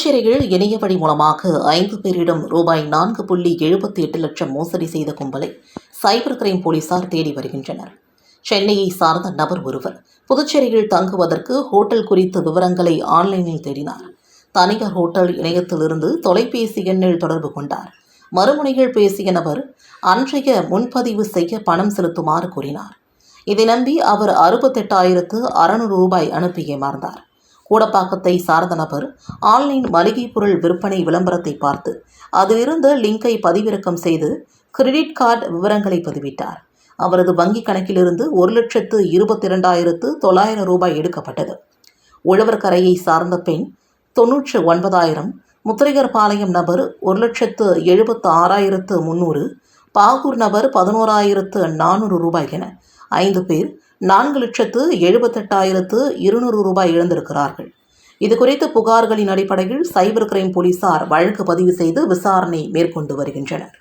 புதுச்சேரியில் இணைய வழி மூலமாக ஐந்து பேரிடம் ரூபாய் நான்கு புள்ளி எழுபத்தி எட்டு லட்சம் மோசடி செய்த கும்பலை சைபர் கிரைம் போலீசார் தேடி வருகின்றனர். சென்னையை சார்ந்த நபர் ஒருவர் புதுச்சேரியில் தங்குவதற்கு ஹோட்டல் குறித்த விவரங்களை ஆன்லைனில் தேடினார். தனியார் ஹோட்டல் இணையத்திலிருந்து தொலைபேசி எண்ணில் தொடர்பு கொண்டார். மறுமுனையில் பேசிய நபர் அன்றைய முன்பதிவு செய்ய பணம் செலுத்துமாறு கூறினார். இதை நம்பி அவர் அறுபத்தெட்டாயிரத்து அறுநூறு ரூபாய் அனுப்பி ஏமாந்தார். கூடப்பாக்கத்தை சார்ந்த நபர் ஆன்லைன் மளிகை பொருள் விற்பனை விளம்பரத்தை பார்த்து அதிலிருந்த லிங்கை பதிவிறக்கம் செய்து கிரெடிட் கார்டு விவரங்களை பதிவிட்டார். அவரது வங்கிக் கணக்கிலிருந்து ஒரு லட்சத்து இருபத்தி இரண்டாயிரத்து தொள்ளாயிரம் ரூபாய் எடுக்கப்பட்டது. உழவர்கரையை சார்ந்த பெண் தொன்னூற்று ஒன்பதாயிரம் முத்திரையர்பாளையம் நபர் ஒரு லட்சத்து எழுபத்து ஆறாயிரத்து முந்நூறு பாகூர் நபர் பதினோராயிரத்து நானூறு ரூபாய் என ஐந்து பேர் நான்கு லட்சத்து எழுபத்தெட்டாயிரத்து இருநூறு ரூபாய் இழந்திருக்கிறார்கள். இது குறித்து புகார்களின் அடிப்படையில் சைபர் கிரைம் போலீசார் வழக்கு பதிவு செய்து விசாரணை மேற்கொண்டு வருகின்றனர்.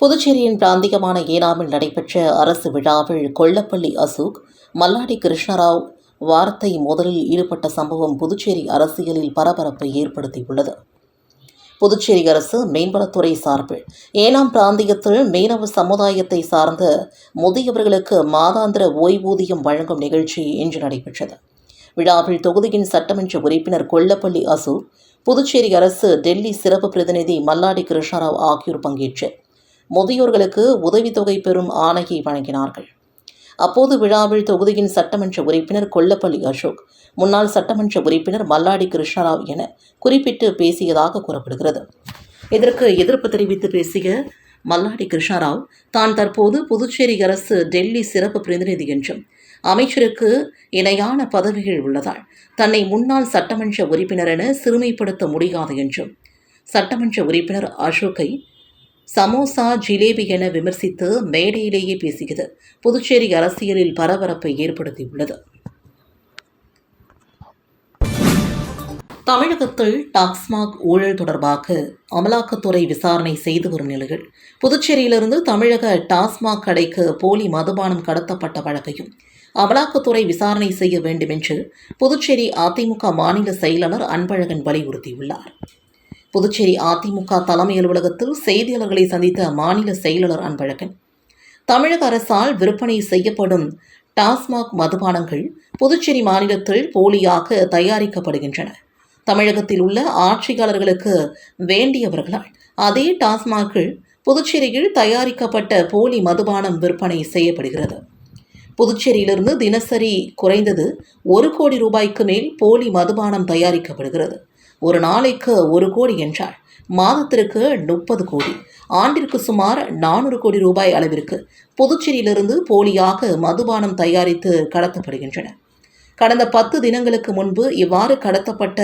புதுச்சேரியின் பிராந்தியமான ஏனாமில் நடைபெற்ற அரசு விழாவில் கொல்லப்பள்ளி அசோக் மல்லாடி கிருஷ்ணராவ் வார்த்தை மோதலில் ஈடுபட்ட சம்பவம் புதுச்சேரி அரசியலில் பரபரப்பை ஏற்படுத்தியுள்ளது. புதுச்சேரி அரசு மேம்பலத்துறை சார்பில் ஏனாம் பிராந்தியத்தில் மீனவ சமுதாயத்தை சார்ந்த முதியவர்களுக்கு மாதாந்திர ஓய்வூதியம் வழங்கும் நிகழ்ச்சி இன்று நடைபெற்றது. விழாவில் தொகுதியின் சட்டமன்ற உறுப்பினர் கொல்லப்பள்ளி அசு புதுச்சேரி அரசு டெல்லி சிறப்பு பிரதிநிதி மல்லாடி கிருஷ்ணராவ் ஆகியோர் பங்கேற்று முதியோர்களுக்கு உதவித்தொகை பெறும் ஆணையை வழங்கினார்கள். அப்போது விழாவில் தொகுதியின் சட்டமன்ற உறுப்பினர் கொல்லப்பள்ளி அசோக் முன்னாள் சட்டமன்ற உறுப்பினர் மல்லாடி கிருஷ்ணராவ் என குறிப்பிட்டு பேசியதாக கூறப்படுகிறது. இதற்கு எதிர்ப்பு தெரிவித்து பேசிய மல்லாடி கிருஷ்ணராவ் தான் தற்போது புதுச்சேரி அரசு டெல்லி சிறப்பு பிரதிநிதி என்றும் அமைச்சருக்கு இணையான பதவிகள் உள்ளதால் தன்னை முன்னாள் சட்டமன்ற உறுப்பினர் என சிறுமைப்படுத்த முடியாது என்றும் சட்டமன்ற உறுப்பினர் அசோக்கை சமோசா ஜிலேபி என விமர்சித்து மேடையிலேயே பேசியது புதுச்சேரி அரசியலில் பரபரப்பை ஏற்படுத்தியுள்ளது. தமிழகத்தில் டாக்ஸ்மாக் ஊழல் தொடர்பாக அமலாக்கத்துறை விசாரணை செய்து வரும் நிலையில் புதுச்சேரியிலிருந்து தமிழக டாஸ்மாக் கடைக்கு போலி மதுபானம் கடத்தப்பட்ட வழக்கையும் அமலாக்கத்துறை விசாரணை செய்ய வேண்டும் என்று புதுச்சேரி அதிமுக மாநில செயலாளர் அன்பழகன் வலியுறுத்தியுள்ளார். புதுச்சேரி அதிமுக தலைமை அலுவலகத்தில் செய்தியாளர்களை சந்தித்த மாநில செயலாளர் அன்பழகன் தமிழக அரசால் விற்பனை செய்யப்படும் டாஸ்மாக் மதுபானங்கள் புதுச்சேரி மாநிலத்தில் போலியாக தயாரிக்கப்படுகின்றன. தமிழகத்தில் உள்ள ஆட்சியாளர்களுக்கு வேண்டியவர்களால் அதே டாஸ்மாகில் புதுச்சேரியில் தயாரிக்கப்பட்ட போலி மதுபானம் விற்பனை செய்யப்படுகிறது. புதுச்சேரியிலிருந்து தினசரி குறைந்தது ஒரு கோடி ரூபாய்க்கு மேல் போலி மதுபானம் தயாரிக்கப்படுகிறது. ஒரு நாளைக்கு ஒரு கோடி என்றால் மாதத்திற்கு முப்பது கோடி ஆண்டிற்கு சுமார் நானூறு கோடி ரூபாய் அளவிற்கு புதுச்சேரியிலிருந்து போலியாக மதுபானம் தயாரித்து கடத்தப்படுகின்றன. கடந்த பத்து தினங்களுக்கு முன்பு இவ்வாறு கடத்தப்பட்ட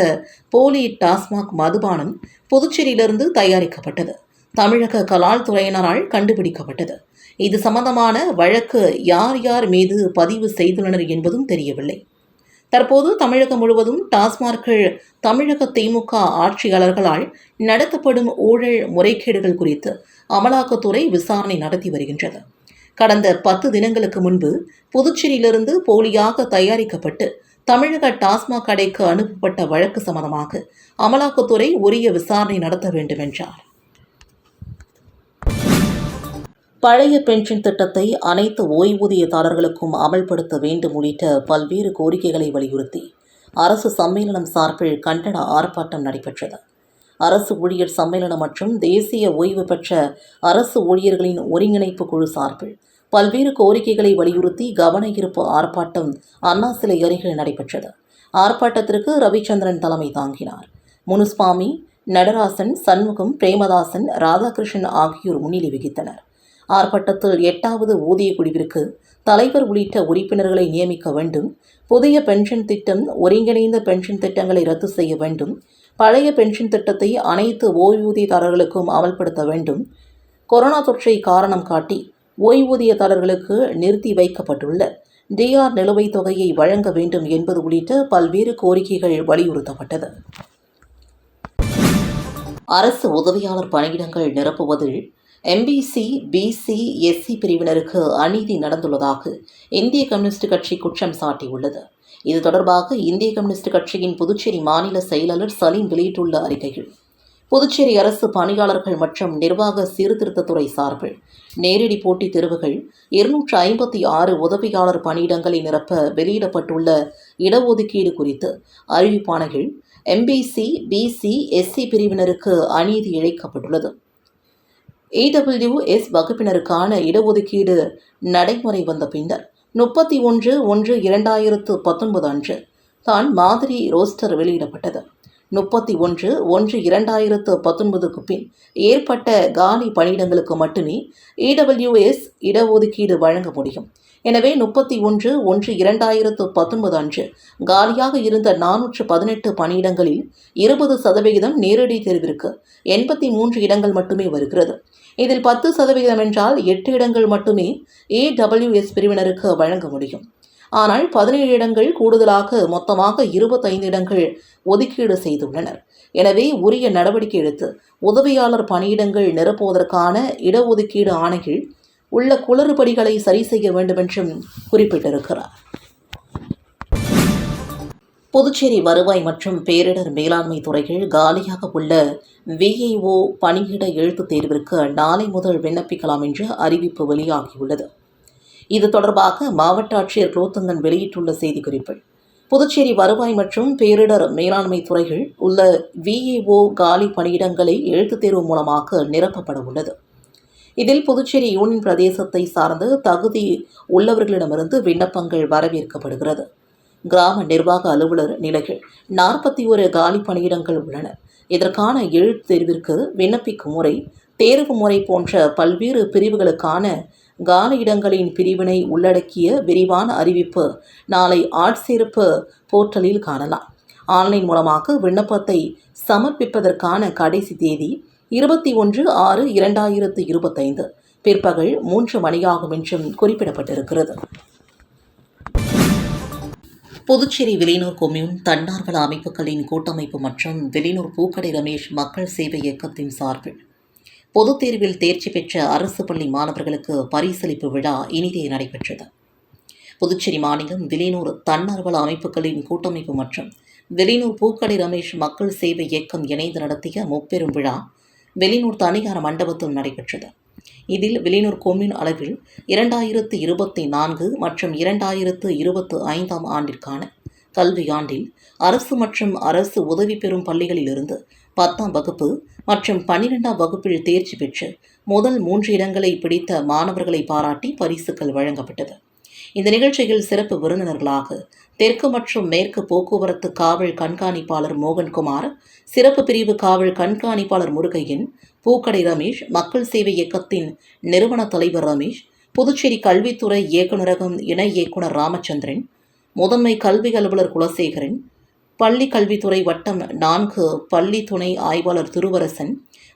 போலி டாஸ்மாக் மதுபானம் புதுச்சேரியிலிருந்து தயாரிக்கப்பட்டது. தமிழக கலால் துறையினரால் கண்டுபிடிக்கப்பட்டது. இது சம்பந்தமான வழக்கு யார் யார் மீது பதிவு செய்துள்ளனர் என்பதும் தெரியவில்லை. தற்போது தமிழகம் முழுவதும் டாஸ்மார்கள் தமிழக திமுக ஆட்சியாளர்களால் நடத்தப்படும் ஊழல் முறைகேடுகள் குறித்து அமலாக்கத்துறை விசாரணை நடத்தி வருகின்றது. கடந்த பத்து தினங்களுக்கு முன்பு புதுச்சேரியிலிருந்து போலியாக தயாரிக்கப்பட்டு தமிழக டாஸ்மாக் கடைக்கு அனுப்பப்பட்ட வழக்கு சம்பந்தமாக அமலாக்கத்துறை உரிய விசாரணை நடத்த வேண்டும் என்றார் பழைய பென்ஷன் திட்டத்தை அனைத்து ஓய்வூதியதாரர்களுக்கும் அமல்படுத்த வேண்டும் உள்ளிட்ட பல்வேறு கோரிக்கைகளை வலியுறுத்தி அரசு சம்மேளனம் சார்பில் கண்டன ஆர்ப்பாட்டம் நடைபெற்றது. அரசு ஊழியர் சம்மேளனம் மற்றும் தேசிய ஓய்வு பெற்ற அரசு ஊழியர்களின் ஒருங்கிணைப்பு குழு சார்பில் பல்வேறு கோரிக்கைகளை வலியுறுத்தி கவன ஈர்ப்பு ஆர்ப்பாட்டம் அண்ணா சிலை அருகில் நடைபெற்றது. ஆர்ப்பாட்டத்திற்கு ரவிச்சந்திரன் தலைமை தாங்கினார். முனுஸ்வாமி நடராசன் சண்முகம் பிரேமதாசன் ராதாகிருஷ்ணன் ஆகியோர் முன்னிலை வகித்தனர். ஆர்ப்பாட்டத்தில் எட்டாவது ஊதிய குழுவிற்கு தலைவர் உள்ளிட்ட உறுப்பினர்களை நியமிக்க வேண்டும். புதிய பென்ஷன் திட்டம் ஒருங்கிணைந்த பென்ஷன் திட்டங்களை ரத்து செய்ய வேண்டும். பழைய பென்ஷன் திட்டத்தை அனைத்து ஓய்வூதியதாரர்களுக்கும் அமல்படுத்த வேண்டும். கொரோனா தொற்றை காரணம் காட்டி ஓய்வூதியதாரர்களுக்கு நிறுத்தி வைக்கப்பட்டுள்ள டிஆர் நிலுவைத் தொகையை வழங்க வேண்டும் என்பது உள்ளிட்ட பல்வேறு கோரிக்கைகள் வலியுறுத்தப்பட்டது. அரசு உதவியாளர் பணியிடங்கள் நிரப்புவதில் எம்பிசி பிசி எஸ்சி பிரிவினருக்கு அநீதி நடந்துள்ளதாக இந்திய கம்யூனிஸ்ட் கட்சி குற்றம் சாட்டியுள்ளது. இது தொடர்பாக இந்திய கம்யூனிஸ்ட் கட்சியின் புதுச்சேரி மாநில செயலாளர் சலீம் வெளியிட்டுள்ள அறிக்கையில் புதுச்சேரி அரசு பணியாளர்கள் மற்றும் நிர்வாக சீர்திருத்தத்துறை சார்பில் நேரடி போட்டித் தேர்வுகள் இருநூற்று ஐம்பத்தி ஆறு உதவியாளர் பணியிடங்களை நிரப்ப வெளியிடப்பட்டுள்ள இடஒதுக்கீடு குறித்து அறிவிப்பாணைகள் எம்பிசி பிசி எஸ்சி பிரிவினருக்கு அநீதி இழைக்கப்பட்டுள்ளது. இடபிள்யூஎஸ் வகுப்பினருக்கான இடஒதுக்கீடு நடைமுறை வந்த பின்னர் முப்பத்தி ஒன்று ஒன்று இரண்டாயிரத்து பத்தொன்பது அன்று தான் மாதிரி ரோஸ்டர் வெளியிடப்பட்டது. முப்பத்தி ஒன்று ஒன்று இரண்டாயிரத்து பத்தொன்பதுக்கு பின் ஏற்பட்ட காலி பணியிடங்களுக்கு மட்டுமே இடபிள்யூஎஸ் இடஒதுக்கீடு வழங்க முடியும். எனவே முப்பத்தி ஒன்று ஒன்று இரண்டாயிரத்து பத்தொன்பது அன்று காலியாக இருந்த நானூற்று பதினெட்டு பணியிடங்களில் இருபது சதவிகிதம் நேரடி தேர்விற்கு எண்பத்தி மூன்று இடங்கள் மட்டுமே வருகிறது. இதில் பத்து சதவிகிதம் என்றால் எட்டு இடங்கள் மட்டுமே ஏடபிள்யூஎஸ் பிரிவினருக்கு வழங்க முடியும். ஆனால் பதினேழு இடங்கள் கூடுதலாக மொத்தமாக இருபத்தைந்து இடங்கள் ஒதுக்கீடு செய்துள்ளனர். எனவே உரிய நடவடிக்கை எடுத்து உதவியாளர் பணியிடங்கள் நிரப்புவதற்கான இடஒதுக்கீடு ஆணையில் உள்ள குளறுபடிகளை சரி செய்ய வேண்டும் என்றும் குறிப்பிட்டிருக்கிறார். புதுச்சேரி வருவாய் மற்றும் பேரிடர் மேலாண்மை துறைகள் காலியாக உள்ள விஐஓ பணியிட எழுத்துத் தேர்விற்கு நாளை முதல் விண்ணப்பிக்கலாம் என்று அறிவிப்பு வெளியாகியுள்ளது. இது தொடர்பாக மாவட்ட ஆட்சியர் குலோத்துங்கன் வெளியிட்டுள்ள செய்திக்குறிப்பில் புதுச்சேரி வருவாய் மற்றும் பேரிடர் மேலாண்மை துறைகள் உள்ள விஏஓ காலி பணியிடங்களை எழுத்துத் தேர்வு மூலமாக நிரப்பப்பட உள்ளது. இதில் புதுச்சேரி யூனியன் பிரதேசத்தை சார்ந்து தகுதி உள்ளவர்களிடமிருந்து விண்ணப்பங்கள் வரவேற்கப்படுகிறது. கிராம நிர்வாக அலுவலர் நிலைகள் நாற்பத்தி ஒரு காலி பணியிடங்கள் உள்ளன. இதற்கான எழுத்து தேர்விற்கு விண்ணப்பிக்கும் முறை தேர்வு முறை போன்ற பல்வேறு பிரிவுகளுக்கான காலி இடங்களின் பிரிவினை உள்ளடக்கிய விரிவான அறிவிப்பு நாளை ஆட்சேர்ப்பு போர்ட்டலில் காணலாம். ஆன்லைன் மூலமாக விண்ணப்பத்தை சமர்ப்பிப்பதற்கான கடைசி தேதி இருபத்தி ஒன்று ஆறு இரண்டாயிரத்து இருபத்தைந்து. பிற்பகல் மூன்று மணியாகும் என்றும் குறிப்பிடப்பட்டிருக்கிறது. புதுச்சேரி வெளியூர் கொம்யூன் தன்னார்வல அமைப்புகளின் கூட்டமைப்பு மற்றும் வெளியூர் பூக்கடை ரமேஷ் மக்கள் சேவை இயக்கத்தின் சார்பில் பொதுத் தேர்வில் தேர்ச்சி பெற்ற அரசு பள்ளி மாணவர்களுக்கு பரிசளிப்பு விழா இனிதே நடைபெற்றது. புதுச்சேரி மாநிலம் வெளியூர் தன்னார்வல அமைப்புகளின் கூட்டமைப்பு மற்றும் வெளியூர் பூக்கடை ரமேஷ் மக்கள் சேவை இயக்கம் இணைந்து நடத்திய முப்பெரும் விழா வெளியூர் தனியார் மண்டபத்தில் நடைபெற்றது. இதில் வெளியூர் கொம்யூன் அளவில் இரண்டாயிரத்து இருபத்தி நான்கு மற்றும் இரண்டாயிரத்து இருபத்து ஐந்தாம் ஆண்டிற்கான கல்வியாண்டில் அரசு மற்றும் அரசு உதவி பெறும் பள்ளிகளிலிருந்து பத்தாம் வகுப்பு மற்றும் பன்னிரெண்டாம் வகுப்பில் தேர்ச்சி பெற்று முதல் மூன்று இடங்களை பிடித்த மாணவர்களை பாராட்டி பரிசுகள் வழங்கப்பட்டது. இந்த நிகழ்ச்சியில் சிறப்பு விருந்தினர்களாக தெற்கு மற்றும் மேற்கு போக்குவரத்து காவல் கண்காணிப்பாளர் மோகன்குமார் சிறப்பு பிரிவு காவல் கண்காணிப்பாளர் முருகையன் பூக்கடை ரமேஷ் மக்கள் சேவை இயக்கத்தின் நிறுவன தலைவர் ரமேஷ் புதுச்சேரி கல்வித்துறை இயக்குநரகம் இணை இயக்குனர் ராமச்சந்திரன் முதன்மை கல்வி அலுவலர் குலசேகரன் பள்ளி கல்வித்துறை வட்டம் நான்கு பள்ளி துணை ஆய்வாளர் திருவரசன்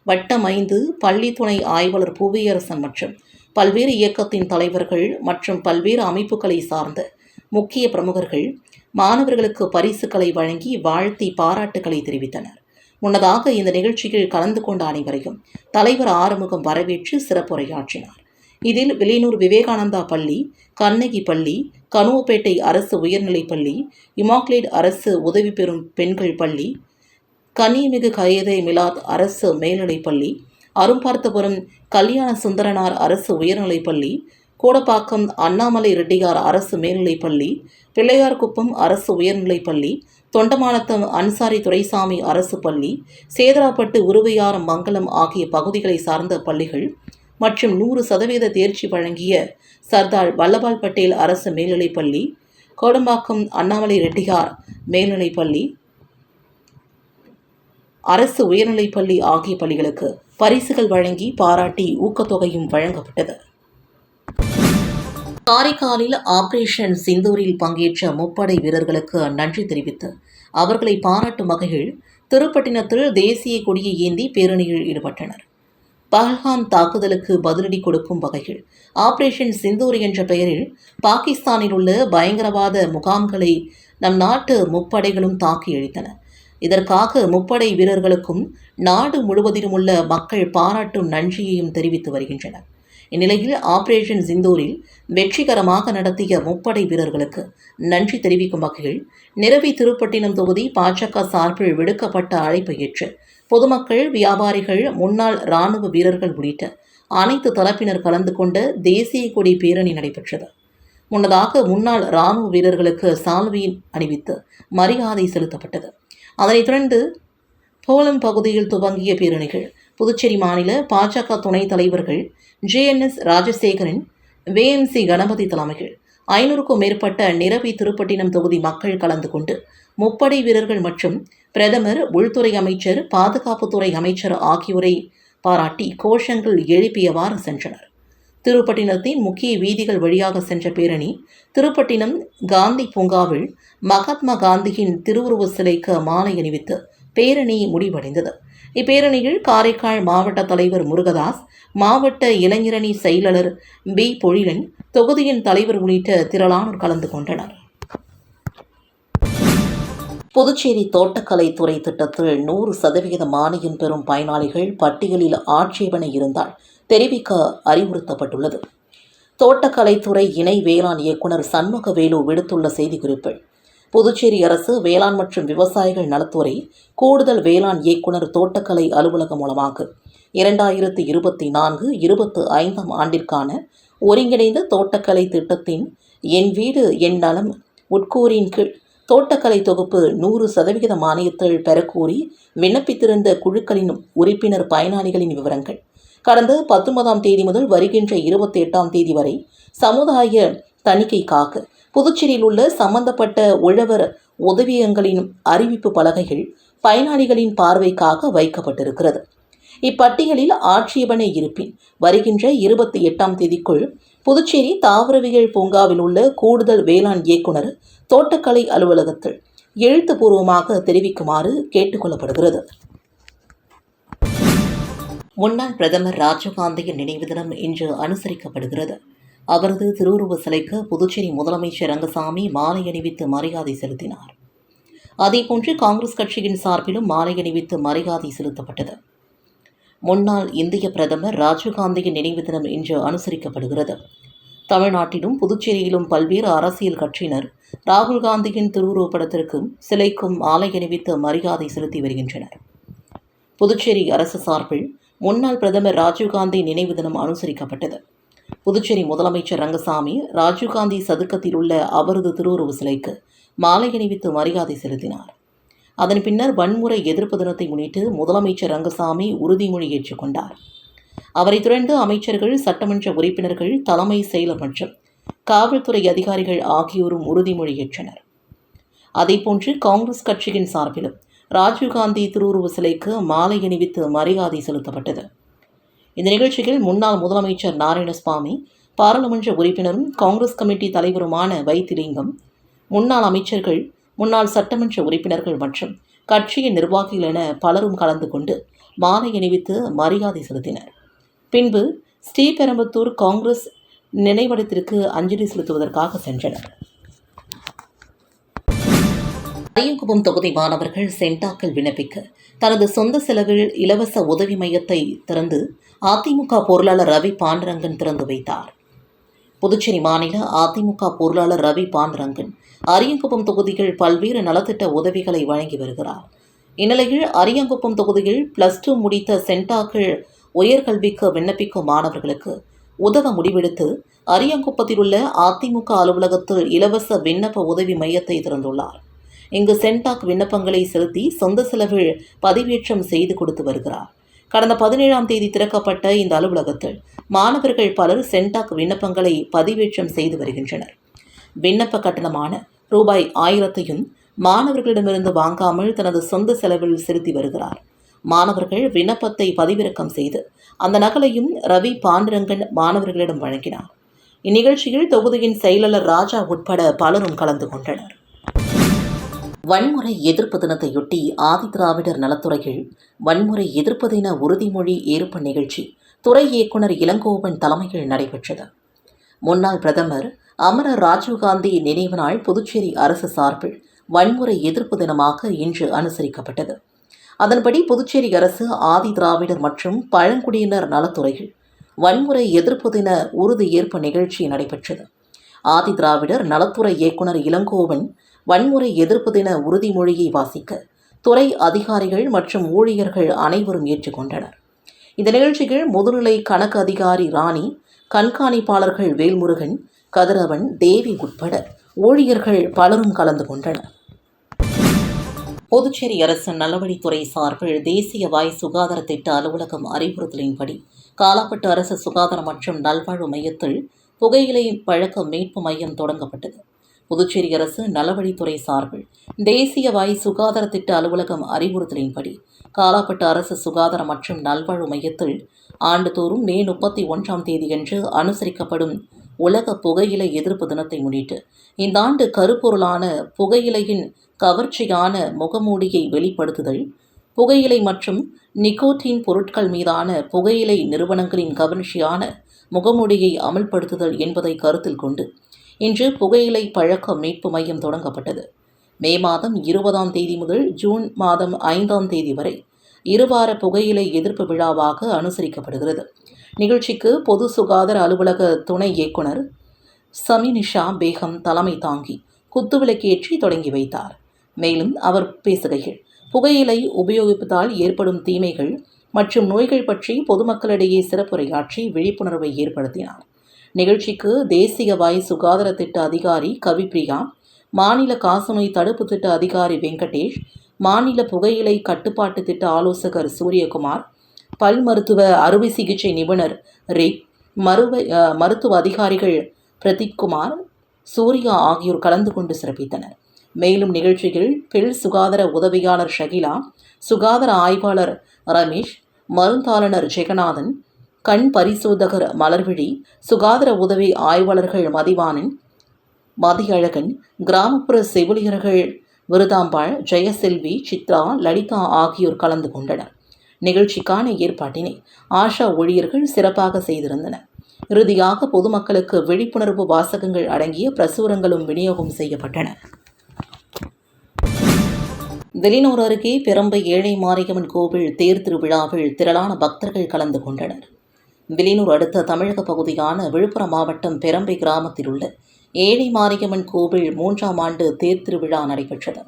வட்டம் ஐந்து பள்ளி துணை ஆய்வாளர் புவியரசன் மற்றும் பல்வேறு இயக்கத்தின் தலைவர்கள் மற்றும் பல்வேறு அமைப்புகளை சார்ந்த முக்கிய பிரமுகர்கள் மாணவர்களுக்கு பரிசுகளை வழங்கி வாழ்த்தி பாராட்டுகளை தெரிவித்தனர். முன்னதாக இந்த நிகழ்ச்சியில் கலந்து கொண்ட அனைவரையும் தலைவர் ஆறுமுகம் வரவேற்று சிறப்புரையாற்றினார். இதில் வெளியூர் விவேகானந்தா பள்ளி கண்ணகி பள்ளி கனுவப்பேட்டை அரசு உயர்நிலைப் பள்ளி இமாக்லேட் அரசு உதவி பெறும் பெண்கள் பள்ளி கனிமிகு கயதே மிலாத் அரசு மேல்நிலைப் பள்ளி அரும்பார்த்தபுரம் கல்யாண சுந்தரனார் அரசு உயர்நிலைப் பள்ளி கோடப்பாக்கம் அண்ணாமலை ரெட்டியார் அரசு மேல்நிலைப் பள்ளி பிள்ளையார்குப்பம் அரசு உயர்நிலைப் பள்ளி தொண்டமானத்தம் அன்சாரி துரைசாமி அரசு பள்ளி சேதராப்பட்டு உருவையாரம் மங்கலம் ஆகிய பகுதிகளை சார்ந்த பள்ளிகள் மற்றும் நூறு சதவீத தேர்ச்சி வழங்கிய சர்தார் வல்லபால் பட்டேல் அரசு மேல்நிலைப் பள்ளி கோடம்பாக்கம் அண்ணாமலை ரெட்டியார் மேல்நிலைப் பள்ளி அரசு உயர்நிலைப் பள்ளி ஆகிய பள்ளிகளுக்கு பரிசுகள் வழங்கி பாராட்டி ஊக்கத்தொகையும் வழங்கப்பட்டது. காரைக்காலில் ஆபரேஷன் சிந்தூரில் பங்கேற்ற முப்படை வீரர்களுக்கு நன்றி தெரிவித்து அவர்களை பாராட்டும் வகையில் திருப்பட்டினத்தில் தேசிய கொடியை ஏந்தி பேரணியில் ஈடுபட்டனர். பஹல்காம் தாக்குதலுக்கு பதிலடி கொடுக்கும் வகையில் ஆபரேஷன் சிந்தூர் என்ற பெயரில் பாகிஸ்தானில் உள்ள பயங்கரவாத முகாம்களை நம் நாட்டு முப்படைகளும் தாக்கி அழித்தன இதற்காக முப்படை வீரர்களுக்கும் நாடு முழுவதிலும் உள்ள மக்கள் பாராட்டும் நன்றியையும் தெரிவித்து வருகின்றனர். இந்நிலையில் ஆபரேஷன் சிந்தூரில் வெற்றிகரமாக நடத்திய முப்படை வீரர்களுக்கு நன்றி தெரிவிக்கும் வகையில் நிரவி திருப்பட்டினம் தொகுதி பாஜக சார்பில் விடுக்கப்பட்ட அழைப்பை ஏற்று பொதுமக்கள் வியாபாரிகள் முன்னாள் இராணுவ வீரர்கள் உள்ளிட்ட அனைத்து தரப்பினர் கலந்து கொண்ட தேசிய கொடி பேரணி நடைபெற்றது. முன்னதாக முன்னாள் இராணுவ வீரர்களுக்கு சால்வையின் அணிவித்து மரியாதை செலுத்தப்பட்டது. அதனைத் தொடர்ந்து போலம் பகுதியில் துவங்கிய பேரணிகள் புதுச்சேரி மாநில பாஜக துணைத் தலைவர்கள் ஜேஎன்எஸ் ராஜசேகரன் வேஎம்சி கணபதி தலைமையில் ஐநூறுக்கும் மேற்பட்ட நிரவி திருப்பட்டினம் தொகுதி மக்கள் கலந்து கொண்டு முப்படை வீரர்கள் மற்றும் பிரதமர் உள்துறை அமைச்சர் பாதுகாப்புத்துறை அமைச்சர் ஆகியோரை பாராட்டி கோஷங்கள் எழுப்பியவாறு சென்றனர். திருப்பட்டினத்தின் முக்கிய வீதிகள் வழியாக சென்ற பேரணி திருப்பட்டினம் காந்தி பூங்காவில் மகாத்மா காந்தியின் திருவுருவ சிலைக்கு மாலை அணிவித்து பேரணி முடிவடைந்தது. இப்பேரணியில் காரைக்கால் மாவட்ட தலைவர் முருகதாஸ் மாவட்ட இளைஞரணி செயலாளர் பி. பொழிலன் தொகுதியின் தலைவர் உள்ளிட்ட திரளானோர் கலந்து கொண்டனர். புதுச்சேரி தோட்டக்கலைத்துறை திட்டத்தில் நூறு சதவிகித மானியம் பெறும் பயனாளிகள் பட்டியலில் ஆட்சேபனை இருந்தால் தெரிவிக்க அறிவுறுத்தப்பட்டுள்ளது. தோட்டக்கலைத்துறை இணை வேளாண் இயக்குனர் சண்முகவேலு விடுத்துள்ள செய்திக்குறிப்பில் புதுச்சேரி அரசு வேளாண் மற்றும் விவசாயிகள் நலத்துறை கூடுதல் வேளாண் இயக்குனர் தோட்டக்கலை அலுவலகம் மூலமாக இரண்டாயிரத்து இருபத்தி நான்கு இருபத்து ஐந்தாம் ஆண்டிற்கான ஒருங்கிணைந்த தோட்டக்கலை திட்டத்தின் என் வீடு என் நலம் உட்கூறின் கீழ் தோட்டக்கலை தொகுப்பு நூறு சதவிகித மானியத்தில் பெறக்கூறி விண்ணப்பித்திருந்த குழுக்களின் உறுப்பினர் பயனாளிகளின் விவரங்கள். கடந்த பத்தொன்பதாம் தேதி முதல் வருகின்ற இருபத்தி எட்டாம் தேதி வரை சமுதாய தணிக்கைக்காக புதுச்சேரியில் உள்ள சம்பந்தப்பட்ட உழவர் உதவியங்களின் அறிவிப்பு பலகைகள் பயனாளிகளின் பார்வைக்காக வைக்கப்பட்டிருக்கிறது. இப்பட்டியலில் ஆட்சேபனை இருப்பின் வருகின்ற இருபத்தி எட்டாம் தேதிக்குள் புதுச்சேரி தாவரவியல் பூங்காவில் உள்ள கூடுதல் வேளாண் இயக்குனர் தோட்டக்கலை அலுவலகத்தில் எழுத்துப்பூர்வமாக தெரிவிக்குமாறு கேட்டுக்கொள்ளப்படுகிறது. முன்னாள் பிரதமர் ராஜீவ்காந்தியின் நினைவு தினம் இன்று அனுசரிக்கப்படுகிறது. அவரது திருவுருவ சிலைக்கு புதுச்சேரி முதலமைச்சர் ரங்கசாமி மாலை அணிவித்து மரியாதை செலுத்தினார். அதேபோன்று காங்கிரஸ் கட்சியின் சார்பிலும் மாலை அணிவித்து மரியாதை செலுத்தப்பட்டது. முன்னாள் இந்திய பிரதமர் ராஜீவ்காந்தியின் நினைவு தினம் இன்று அனுசரிக்கப்படுகிறது. தமிழ்நாட்டிலும் புதுச்சேரியிலும் பல்வேறு அரசியல் கட்சியினர் ராகுல் காந்தியின் திருவுருவப்படத்திற்கும் சிலைக்கும் மாலை அணிவித்து மரியாதை செலுத்தி வருகின்றனர். புதுச்சேரி அரசு சார்பில் முன்னாள் பிரதமர் ராஜீவ்காந்தி நினைவு தினம் அனுசரிக்கப்பட்டது. புதுச்சேரி முதலமைச்சர் ரங்கசாமி ராஜீவ்காந்தி சதுக்கத்தில் உள்ள அவரது திருவுருவ சிலைக்கு மாலை அணிவித்து மரியாதை செலுத்தினார். அதன் பின்னர் வன்முறை எதிர்ப்பு தினத்தை முன்னிட்டு முதலமைச்சர் ரங்கசாமி உறுதிமொழி ஏற்றுக்கொண்டார் அவரைத் துறந்து அமைச்சர்கள் சட்டமன்ற உறுப்பினர்கள் தலைமை செயலர் மற்றும் காவல்துறை அதிகாரிகள் ஆகியோரும் உறுதிமொழி ஏற்றனர். அதேபோன்று காங்கிரஸ் கட்சியின் சார்பிலும் ராஜீவ்காந்தி திருவுருவ சிலைக்கு மாலை அணிவித்து மரியாதை செலுத்தப்பட்டது. இந்த நிகழ்ச்சியில் முன்னாள் முதலமைச்சர் நாராயணசுவாமி பாராளுமன்ற உறுப்பினரும் காங்கிரஸ் கமிட்டி தலைவருமான வைத்திலிங்கம் முன்னாள் அமைச்சர்கள் முன்னாள் சட்டமன்ற உறுப்பினர்கள் மற்றும் கட்சியின் நிர்வாகிகள் என பலரும் கலந்து கொண்டு மாலை அணிவித்து மரியாதை செலுத்தினர். பின்பு ஸ்ரீபெரும்புத்தூர் காங்கிரஸ் நினைவிடத்திற்கு அஞ்சலி செலுத்துவதற்காக சென்றனர். அரியங்குப்பம் தொகுதி மாணவர்கள் சென்டாக்கள் விண்ணப்பிக்க தனது சொந்த செலவில் இலவச உதவி மையத்தை திறந்து அதிமுக பொருளாளர் ரவி பாண்டரங்கன் திறந்து வைத்தார். புதுச்சேரி மாநில அதிமுக பொருளாளர் ரவி பாண்டரங்கன் அரியங்குப்பம் தொகுதியில் பல்வேறு நலத்திட்ட உதவிகளை வழங்கி வருகிறார். இந்நிலையில் அரியங்குப்பம் தொகுதியில் பிளஸ் டூ முடித்த சென்டாக்கள் உயர்கல்விக்கு விண்ணப்பிக்கும் மாணவர்களுக்கு உதவ முடிவெடுத்து அரியங்குப்பத்தில் உள்ள அதிமுக அலுவலகத்தில் இலவச விண்ணப்ப உதவி மையத்தை திறந்துள்ளார். இங்கு சென்டாக் விண்ணப்பங்களை செலுத்தி சொந்த செலவில் பதிவேற்றம் செய்து கொடுத்து வருகிறார். கடந்த பதினேழாம் தேதி திறக்கப்பட்ட இந்த அலுவலகத்தில் மாணவர்கள் பலர் சென்டாக் விண்ணப்பங்களை பதிவேற்றம் செய்து வருகின்றனர். விண்ணப்ப கட்டணமான ரூபாய் ஆயிரத்தையும் மாணவர்களிடமிருந்து வாங்காமல் தனது சொந்த செலவில் செலுத்தி வருகிறார். மாணவர்கள் விண்ணப்பத்தை பதிவிறக்கம் செய்து அந்த நகலையும் ரவி பாண்டுரங்கன் மாணவர்களிடம் வழங்கினார். இந்நிகழ்ச்சியில் தொகுதியின் செயலாளர் ராஜா உட்பட பலரும் கலந்து கொண்டனர். வன்முறை எதிர்ப்பு தினத்தையொட்டி ஆதி திராவிடர் நலத்துறையில் வன்முறை எதிர்ப்பு தின உறுதிமொழி ஏற்பு நிகழ்ச்சி துறை இயக்குனர் இளங்கோவன் தலைமையில் நடைபெற்றது. முன்னாள் பிரதமர் அமரர் ராஜீவ்காந்தி நினைவு நாள் புதுச்சேரி அரசு சார்பில் வன்முறை எதிர்ப்பு தினமாக இன்று அனுசரிக்கப்பட்டது. அதன்படி புதுச்சேரி அரசு ஆதி திராவிடர் மற்றும் பழங்குடியினர் நலத்துறையில் வன்முறை எதிர்ப்பு தின உறுதி ஏற்பு நிகழ்ச்சி நடைபெற்றது. ஆதி திராவிடர் நலத்துறை இயக்குனர் இளங்கோவன் வன்முறை எதிர்ப்பு தின உறுதிமொழியை வாசிக்க துறை அதிகாரிகள் மற்றும் ஊழியர்கள் அனைவரும் ஏற்றுக்கொண்டனர். இந்த நிகழ்ச்சியில் முதுநிலை கணக்கு அதிகாரி ராணி கண்காணிப்பாளர்கள் வேல்முருகன் கதிரவன் தேவி உட்பட ஊழியர்கள் பலரும் கலந்து கொண்டனர். புதுச்சேரி அரசின் நலவழித்துறை சார்பில் தேசிய வாய் சுகாதார திட்ட அலுவலகம் அறிவுறுத்தலின்படி காலாப்பட்டு அரசு சுகாதாரம் மற்றும் நல்வாழ்வு மையத்தில் புகையிலை பழக்க மீட்பு மையம் தொடங்கப்பட்டது. புதுச்சேரி அரசு நலவழித்துறை சார்பில் தேசிய வாய் சுகாதார திட்ட அலுவலகம் அறிவுறுத்தலின்படி காலாப்பட்டு அரசு சுகாதாரம் மற்றும் நல்வாழ்வு மையத்தில் ஆண்டுதோறும் மே முப்பத்தி ஒன்றாம் தேதியன்று அனுசரிக்கப்படும் உலக புகையிலை எதிர்ப்பு தினத்தை முன்னிட்டு இந்த ஆண்டு கருப்பொருளான புகையிலையின் கவர்ச்சியான முகமூடியை வெளிப்படுத்துதல் புகையிலை மற்றும் நிக்கோட்டின் பொருட்கள் மீதான புகையிலை நிறுவனங்களின் கவர்ச்சியான முகமூடியை அமல்படுத்துதல் என்பதை கருத்தில் கொண்டு இன்று புகையிலை பழக்க மீட்பு மையம் தொடங்கப்பட்டது. மே மாதம் இருபதாம் தேதி முதல் ஜூன் மாதம் ஐந்தாம் தேதி வரை இருவார புகையிலை எதிர்ப்பு விழாவாக அனுசரிக்கப்படுகிறது. நிகழ்ச்சிக்கு பொது சுகாதார அலுவலக துணை இயக்குனர் சமினிஷா பேகம் தலைமை தாங்கி குத்துவிளக்கேற்றி தொடங்கி வைத்தார். மேலும் அவர் பேசுகையில் புகையிலை உபயோகிப்பதால் ஏற்படும் தீமைகள் மற்றும் நோய்கள் பற்றி பொதுமக்களிடையே சிறப்புரையாற்றி விழிப்புணர்வை ஏற்படுத்தினார். நிகழ்ச்சிக்கு தேசிய வாய் சுகாதார திட்ட அதிகாரி கவிப்ரியா மாநில காசநோய் தடுப்பு திட்ட அதிகாரி வெங்கடேஷ் மாநில புகையிலை கட்டுப்பாட்டு திட்ட ஆலோசகர் சூரியகுமார் பல் மருத்துவ அறுவை சிகிச்சை நிபுணர் ரிக் மருவ மருத்துவ அதிகாரிகள் பிரதீப்குமார் சூர்யா ஆகியோர் கலந்து கொண்டு சிறப்பித்தனர். மேலும் நிகழ்ச்சியில் பெண் சுகாதார உதவியாளர் ஷகிலா சுகாதார ஆய்வாளர் ரமேஷ் மருந்தாளுநர் ஜெகநாதன் கண் பரிசோதகர் மலர்விழி சுகாதார உதவி ஆய்வாளர்கள் மதிவானன் மதியழகன் கிராமப்புற செவிலியர்கள் விருதாம்பாள் ஜெயசெல்வி சித்ரா லலிதா ஆகியோர் கலந்து கொண்டனர். நிகழ்ச்சிக்கான ஏற்பாட்டினை ஆஷா ஊழியர்கள் சிறப்பாக செய்திருந்தனர். இறுதியாக பொதுமக்களுக்கு விழிப்புணர்வு வாசகங்கள் அடங்கிய பிரசுரங்களும் விநியோகம் செய்யப்பட்டன. வெளிநூர் அருகே பெரம்பை ஏழை மாரியம்மன் கோவில் தேர் திருவிழாவில் திரளான பக்தர்கள் கலந்து கொண்டனர். விலினூர் அடுத்த தமிழக பகுதியான விழுப்புரம் மாவட்டம் பெரம்பை கிராமத்தில் உள்ள ஏழை மாரியம்மன் கோவில் மூன்றாம் ஆண்டு தேர் திருவிழா நடைபெற்றது.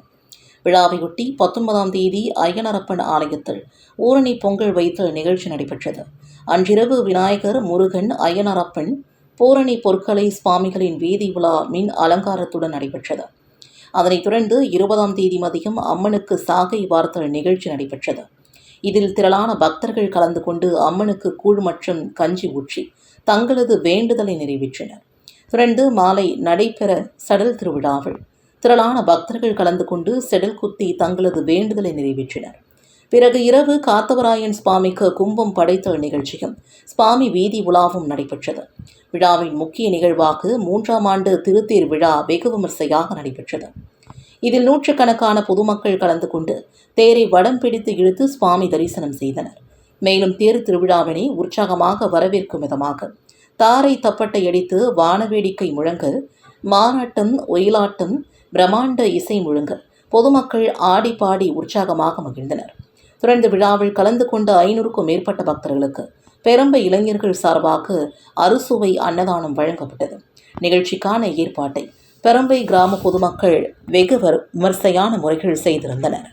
விழாவையொட்டி பத்தொன்பதாம் தேதி ஐயனரப்பன் ஆலயத்தில் ஊரணி பொங்கல் வைத்தல் நிகழ்ச்சி நடைபெற்றது. அன்றிரவு விநாயகர் முருகன் ஐயனரப்பன் பூரணி பொற்களை சுவாமிகளின் வீதி உலா மின் அலங்காரத்துடன் நடைபெற்றது. அதனைத் தொடர்ந்து இருபதாம் தேதி மதியம் அம்மனுக்கு சாகை வார்த்தல் நிகழ்ச்சி நடைபெற்றது. இதில் திரளான பக்தர்கள் கலந்து கொண்டு அம்மனுக்கு கூழ் மற்றும் கஞ்சி ஊற்றி தங்களது வேண்டுதலை நிறைவேற்றினர். தொடர்ந்து மாலை நடைபெற சடல் திருவிழாவில் திரளான பக்தர்கள் கலந்து கொண்டு செடல் குத்தி தங்களது வேண்டுதலை நிறைவேற்றினர். பிறகு இரவு காத்தவராயன் சுவாமிக்கு கும்பம் படைத்தல் நிகழ்ச்சியும் சுவாமி வீதி உலாவும் நடைபெற்றது. விழாவின் முக்கிய நிகழ்வாக மூன்றாம் ஆண்டு திருத்தேர் விழா வெகு விமர்சையாக நடைபெற்றது. இதில் நூற்றுக்கணக்கான பொதுமக்கள் கலந்து கொண்டு தேரை வடம் பிடித்து இழுத்து சுவாமி தரிசனம் செய்தனர். மேலும் தேர் திருவிழாவினை உற்சாகமாக வரவேற்கும் விதமாக தாரை தப்பட்டை அடித்து வானவேடிக்கை முழங்க மானாட்டம் ஒயிலாட்டம் பிரம்மாண்ட இசை முழங்க பொதுமக்கள் ஆடி பாடி உற்சாகமாக மகிழ்ந்தனர். தொடர்ந்து விழாவில் கலந்து கொண்ட ஐநூறுக்கும் மேற்பட்ட பக்தர்களுக்கு பெரம்ப இளைஞர்கள் சார்பாக அறுசுவை அன்னதானம் வழங்கப்பட்டது. நிகழ்ச்சிக்கான ஏற்பாட்டை பெரம்பை கிராம பொதுமக்கள் வெகு வர்- விமர்சையான முறைகள் செய்திருந்தனர்.